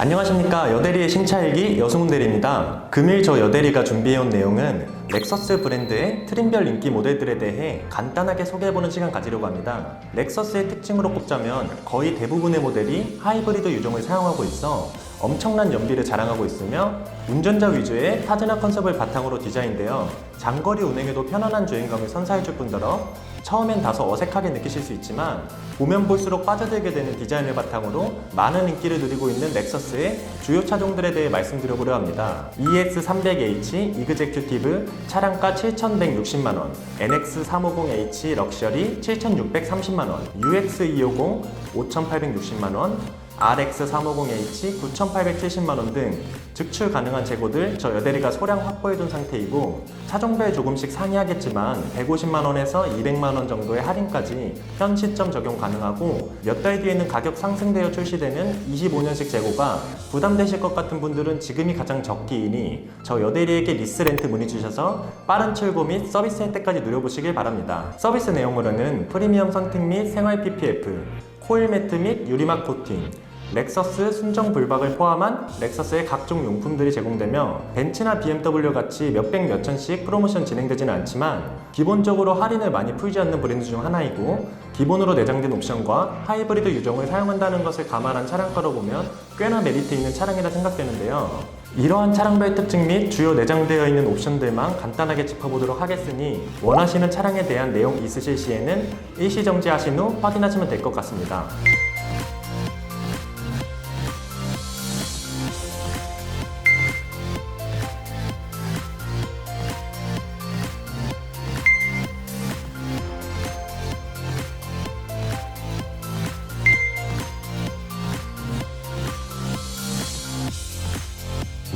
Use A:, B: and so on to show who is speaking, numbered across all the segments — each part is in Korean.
A: 안녕하십니까 여대리의 신차일기 여승훈 대리입니다. 금일 저 여대리가 준비해온 내용은 렉서스 브랜드의 트림별 인기 모델들에 대해 간단하게 소개해보는 시간 가지려고 합니다. 렉서스의 특징으로 꼽자면 거의 대부분의 모델이 하이브리드 유종을 사용하고 있어 엄청난 연비를 자랑하고 있으며 운전자 위주의 타즈나 컨셉을 바탕으로 디자인되어 장거리 운행에도 편안한 주행감을 선사해줄 뿐더러 처음엔 다소 어색하게 느끼실 수 있지만 보면 볼수록 빠져들게 되는 디자인을 바탕으로 많은 인기를 누리고 있는 렉서스의 주요 차종들에 대해 말씀드려보려 합니다. EX300H 이그제큐티브 차량가 7,160만원, NX350H 럭셔리 7,630만원, UX250 5,860만원, RX350H 9,870만원 등 즉출 가능한 재고들 저 여대리가 소량 확보해둔 상태이고 차종별 조금씩 상이하겠지만 150만원에서 200만원 정도의 할인까지 현 시점 적용 가능하고 몇 달 뒤에는 가격 상승되어 출시되는 25년식 재고가 부담되실 것 같은 분들은 지금이 가장 적기이니 저 여대리에게 리스 렌트 문의 주셔서 빠른 출고 및 서비스 혜택까지 누려보시길 바랍니다. 서비스 내용으로는 프리미엄 선택 및 생활 PPF, 코일 매트 및 유리막 코팅, 렉서스 순정 불박을 포함한 렉서스의 각종 용품들이 제공되며 벤츠나 BMW 같이 몇백 몇천씩 프로모션 진행되지는 않지만 기본적으로 할인을 많이 풀지 않는 브랜드 중 하나이고 기본으로 내장된 옵션과 하이브리드 유종을 사용한다는 것을 감안한 차량가로 보면 꽤나 메리트 있는 차량이라 생각되는데요. 이러한 차량별 특징 및 주요 내장되어 있는 옵션들만 간단하게 짚어보도록 하겠으니 원하시는 차량에 대한 내용 있으실 시에는 일시 정지하신 후 확인하시면 될 것 같습니다.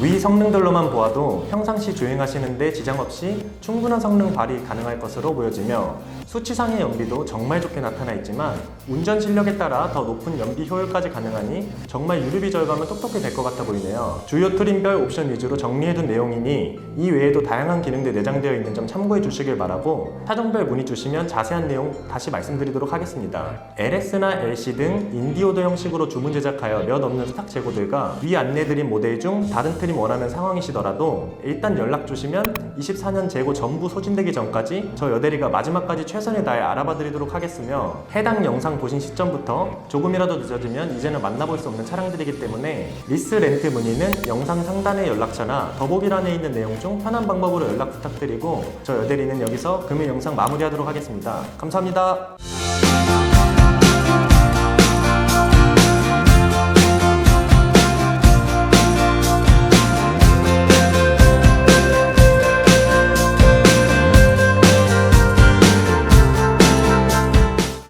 A: 위 성능들로만 보아도 평상시 주행하시는데 지장 없이 충분한 성능 발휘 가능할 것으로 보여지며 수치상의 연비도 정말 좋게 나타나 있지만 운전 실력에 따라 더 높은 연비 효율까지 가능하니 정말 유류비 절감은 똑똑히 될 것 같아 보이네요. 주요 트림별 옵션 위주로 정리해둔 내용이니 이 외에도 다양한 기능들 내장되어 있는 점 참고해 주시길 바라고 차종별 문의 주시면 자세한 내용 다시 말씀드리도록 하겠습니다. LS나 LC 등 인디오더 형식으로 주문 제작하여 몇 없는 스탁 재고들과 위 안내드린 모델 중 다른 트림 원하는 상황이시더라도 일단 연락 주시면 24년 재고 전부 소진되기 전까지 저 여대리가 마지막까지 최선을 다해 알아봐 드리도록 하겠으며 해당 영상 보신 시점부터 조금이라도 늦어지면 이제는 만나볼 수 없는 차량들이기 때문에 리스 렌트 문의는 영상 상단의 연락처나 더보기란에 있는 내용 중 편한 방법으로 연락 부탁드리고 저 여대리는 여기서 금일 영상 마무리하도록 하겠습니다. 감사합니다.